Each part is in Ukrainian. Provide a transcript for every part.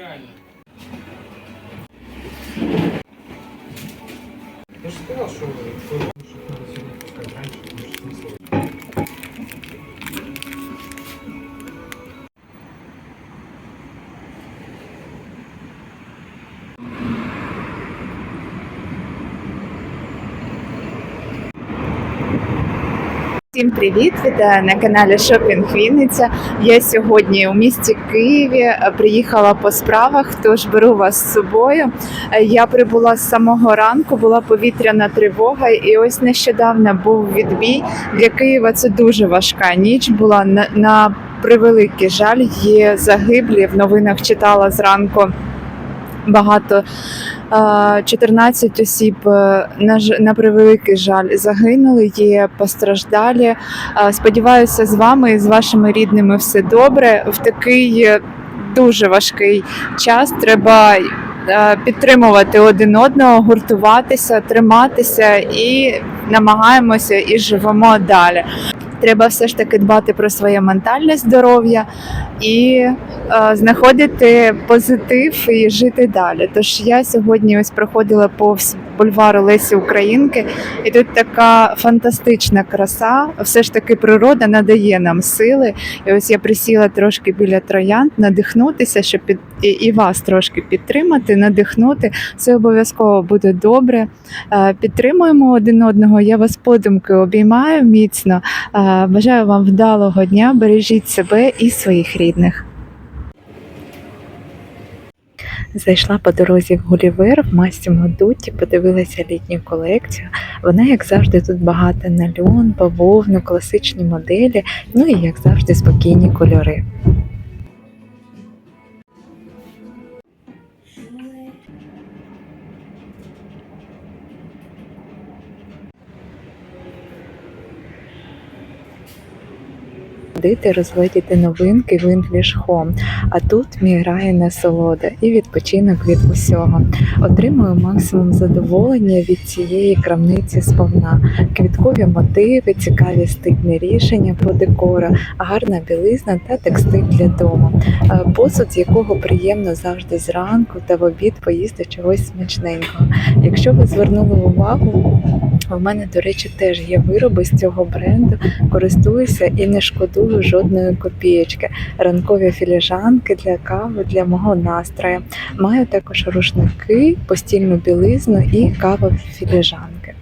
第二个 Всім привіт! Вітаю на каналі Шопінг Вінниця. Я сьогодні у місті Києві е, приїхала по справах, тож беру вас з собою. Е, Я прибула з самого ранку, була повітряна тривога, і ось нещодавно був відбій. Для Києва це дуже важка ніч була. На, на превеликий жаль, є загиблі. В новинах читала зранку багато. Е, 14 осіб е, на, на превеликий жаль загинули, є постраждалі. Е, Сподіваюся, з вами і з вашими рідними все добре. В такий е, дуже важкий час треба е, підтримувати один одного, гуртуватися, триматися і намагаємося і живемо далі. Треба все ж таки дбати про своє ментальне здоров'я і е, знаходити позитив і жити далі. Тож я сьогодні ось проходила повз бульвару Лесі Українки, і тут така фантастична краса. Все ж таки природа надає нам сили. І ось я присіла трошки біля троянд, надихнутися, щоб під і, вас трошки підтримати, надихнути. Все обов'язково буде добре. Е, Підтримуємо один одного. Я вас подумки обіймаю міцно. Е, Бажаю вам вдалого дня. Бережіть себе і своїх рідних. Зайшла по дорозі в Гулівер в Массимо Дутті, подивилася літню колекцію. Вона, як завжди, тут багата на льон, бавовну, класичні моделі, ну і як завжди, спокійні кольори. Ходити, розгледіти новинки в English. А тут мій рай насолода і відпочинок від усього. Отримую максимум задоволення від цієї крамниці сповна. Квіткові мотиви, цікаві стильні рішення по декору, гарна білизна та текстиль для дому. Е, Посуд, з якого приємно завжди зранку та в обід поїсти чогось смачненького. Якщо ви звернули увагу, у мене, до речі, теж є вироби з цього бренду. Користуюся і не шкодую жодної копієчки. Ранкові філіжанки для кави для мого настрою. Маю також рушники, постільну білизну і каву філіжанки.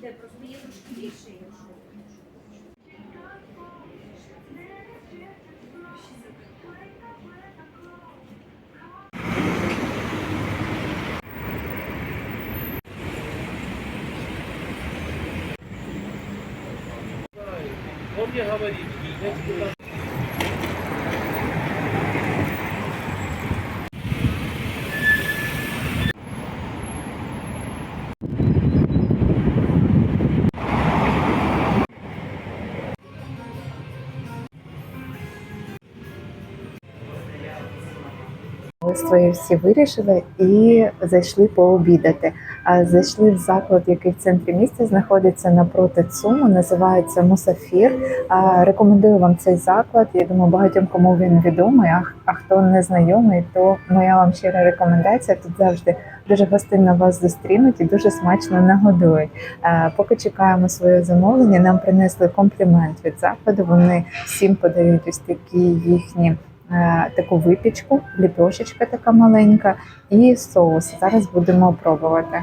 Вийде, просто є трошки більше, якщо. Он мне говорит, свої всі вирішили і зайшли пообідати. Е, Зайшли в заклад, який в центрі міста знаходиться напроти ЦУМу, називається Мусафір. Рекомендую вам цей заклад. Я думаю, багатьом кому він відомий. А, а хто не знайомий, то моя вам щира рекомендація. Тут завжди дуже гостинно вас зустрінуть і дуже смачно нагодують. Поки чекаємо своє замовлення, нам принесли комплімент від закладу. Вони всім подають ось такі їхні. Е, Таку випічку, ліпешечка така маленька і соус. Зараз будемо пробувати.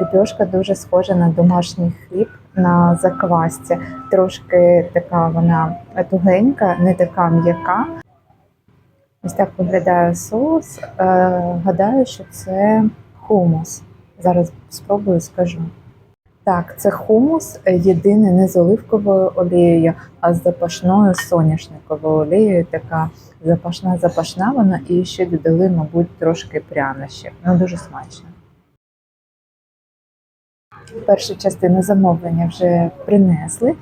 Ліпешка дуже схожа на домашній хліб на заквасці. Трошки така вона тугенька, не така м'яка. Ось так виглядає соус. Е, гадаю, що це хумус. Зараз спробую скажу. Так, це хумус, е, єдине не з оливковою олією, а з запашною соняшниковою олією. Така запашна запашна вона і ще додали, мабуть, трошки прянощів. Ну дуже смачно. Першу частину замовлення вже принесли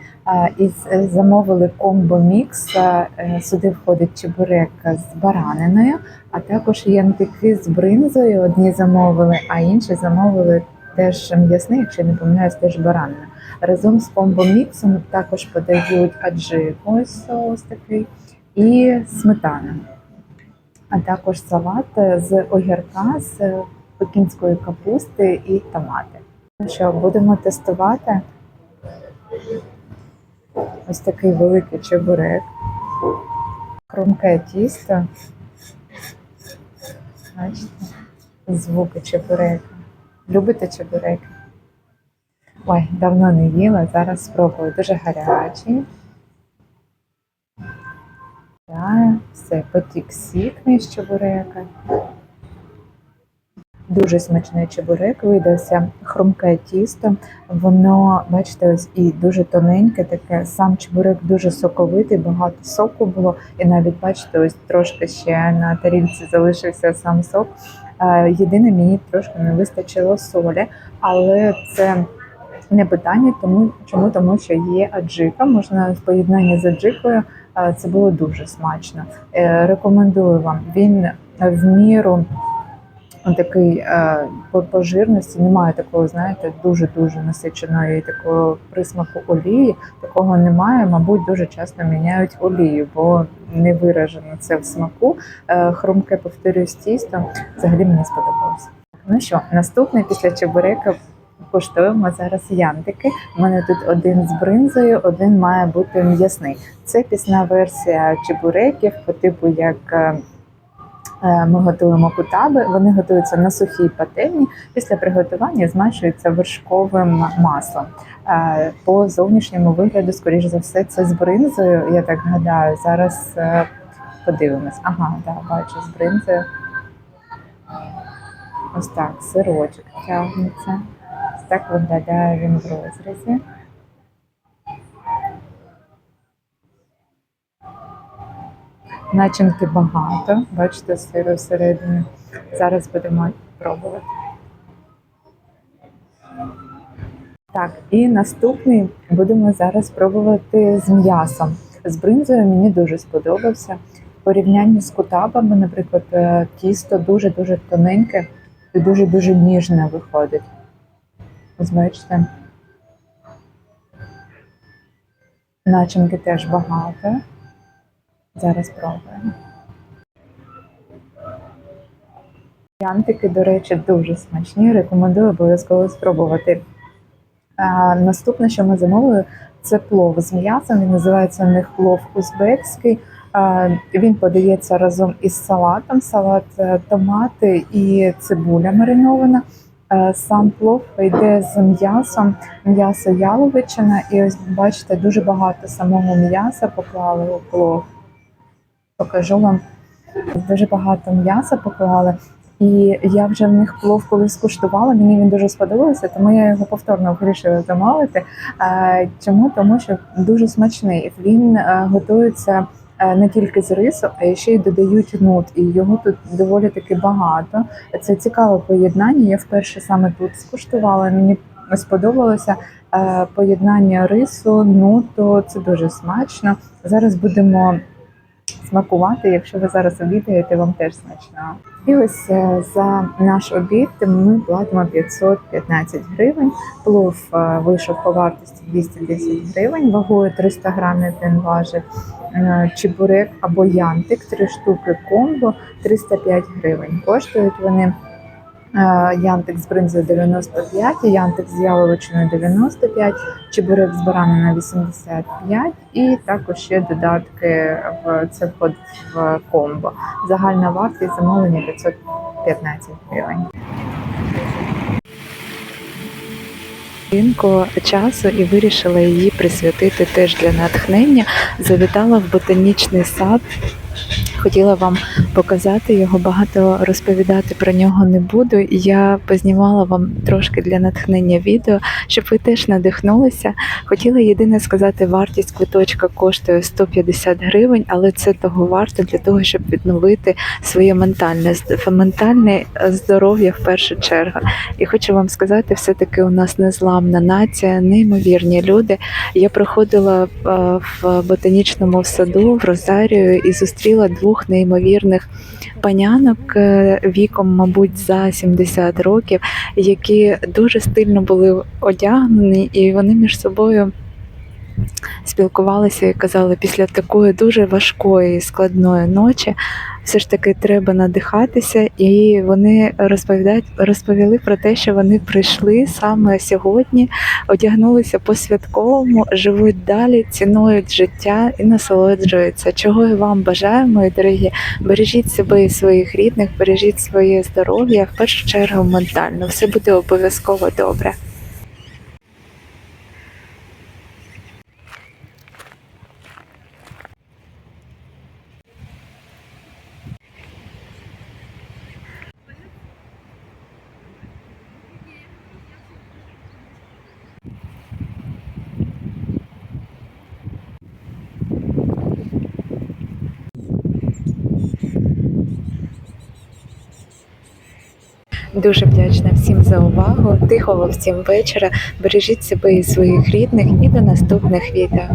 і е, замовили комбо мікс. Е, Сюди входить чебурек з бараниною, а також янтики з бринзою. Одні замовили, а інші замовили теж м'ясний, якщо я не помиляюсь, теж баранина. Разом з комбо міксом також подають аджику, соус такий, і сметану. А також салат з огірка, з пекінської капусти і томати. Ну що, будемо тестувати. Ось такий великий чебурек. Хрумке тісто. Бачите? Звуки чебурека. Любите чебуреки? Ой, давно не їла, зараз спробую. Дуже гарячий. Так, все, потік сік між чебурека. Дуже смачний чебурек видався, хрумке тісто. Воно, бачите, ось і дуже тоненьке, таке. Сам чебурек дуже соковитий, багато соку було. І навіть бачите, ось трошки ще на тарілці залишився сам сок. Е, Єдине, мені трошки не вистачило солі, але це не питання, тому чому тому, що є аджика. Можна в поєднанні з аджикою. е, Це було дуже смачно. Е, Рекомендую вам. Він в міру такий е, по, по жирності немає такого, знаєте, дуже дуже насиченої такого присмаку олії. Такого немає. Мабуть, дуже часто міняють олію, бо не виражено це в смаку. Е, хрумке повторюсь тісто. Взагалі мені сподобалося. Ну що, наступне після чебурека куштуємо зараз янтики. У мене тут один з бринзою, один має бути м'ясний. Це пісна версія чебуреків, по типу як. Е, Ми готуємо кутаби, вони готуються на сухій пательні. Після приготування змащуються вершковим маслом. Е, По зовнішньому вигляду, скоріш за все, це з бринзою. Я так гадаю. Зараз е, подивимось. Ага, да, бачу з бринзою. Ось так, сирочок тягнеться. Ось так виглядає він в розрізі. Начинки багато, бачите, сиру всередині. Зараз будемо пробувати. Так, і наступний будемо зараз пробувати з м'ясом. З бринзою мені дуже сподобався. В порівнянні з кутабами, наприклад, е, тісто дуже-дуже тоненьке і дуже-дуже ніжне виходить. Ось бачите. Начинки теж багато. Зараз пробуємо. Янтики, до речі, дуже смачні. Рекомендую обов'язково спробувати. А, наступне, що ми замовили, це плов з м'ясом. Він називається у них плов узбекський. А, він подається разом із салатом. Салат е, томати і цибуля маринована. Е, Сам плов йде з м'ясом, м'ясо яловичина, і ось бачите, дуже багато самого м'яса поклали у плов покажу вам. Дуже багато м'яса поклали. І я вже в них плов колись скуштувала, мені він дуже сподобався, тому я його повторно вирішила замовити. Е, Чому? Тому що дуже смачний. Він е, готується е, не тільки з рису, а ще й додають нут. І його тут доволі таки багато. Це цікаве поєднання. Я вперше саме тут скуштувала. Мені сподобалося поєднання рису, нуту. Це дуже смачно. Зараз будемо смакувати. Якщо ви зараз обідаєте, вам теж смачно. І ось е, за наш обід ми платимо 515 гривень. Плов е, вийшов по вартості 210 гривень, вагою 300 грамів він важить. Е, Чебурек або янтик, три штуки комбо 305 гривень. Коштують вони янтик з бринзою 95, янтик з яловичиною 95, чебурек з бараниною 85 і також ще додатки в це входить в комбо. Загальна вартість замовлення 515 гривень. Жінку часу і вирішила її присвятити теж для натхнення. Завітала в ботанічний сад. Хотіла вам показати його, багато розповідати про нього не буду. Я познімала вам трошки для натхнення відео, щоб ви теж надихнулися. Хотіла єдине сказати, вартість квиточка коштує 150 гривень, але це того варто для того, щоб відновити своє ментальне ментальне е, здоров'я в першу чергу. І хочу вам сказати, все-таки у нас незламна нація, неймовірні люди. Я проходила е, в ботанічному саду в Розарію і зустріла двох неймовірних панянок е, віком, мабуть, за 70 років, які дуже стильно були одягнені, і вони між собою. Спілкувалися і казали, після такої дуже важкої складної ночі все ж таки треба надихатися, і вони розповідають, розповіли про те, що вони прийшли саме сьогодні, одягнулися по святковому, живуть далі, цінують життя і насолоджуються. Чого і вам бажаю, мої дорогі. Бережіть себе і своїх рідних, бережіть своє здоров'я, в першу чергу ментально. Все буде обов'язково добре. Дуже вдячна всім за увагу. Тихого всім вечора. Бережіть себе і своїх рідних і до наступних відео.